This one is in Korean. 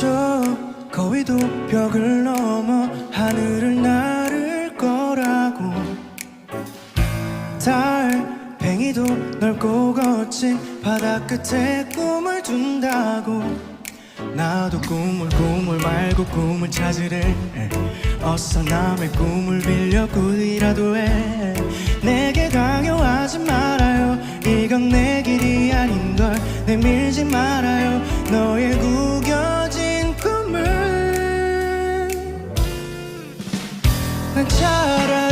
저 거위도 벽을 넘어 하늘을 나를 거라고. 달팽이도 넓고 거친 바다 끝에 꿈을 둔다고. 나도 꿈을 꿈을 말고 꿈을 찾으래. 어서 남의 꿈을 빌려 꾸이라도 해. 내게 강요하지 말아요. 이건 내 길이 아닌걸. 내밀지 말아요 난 잘해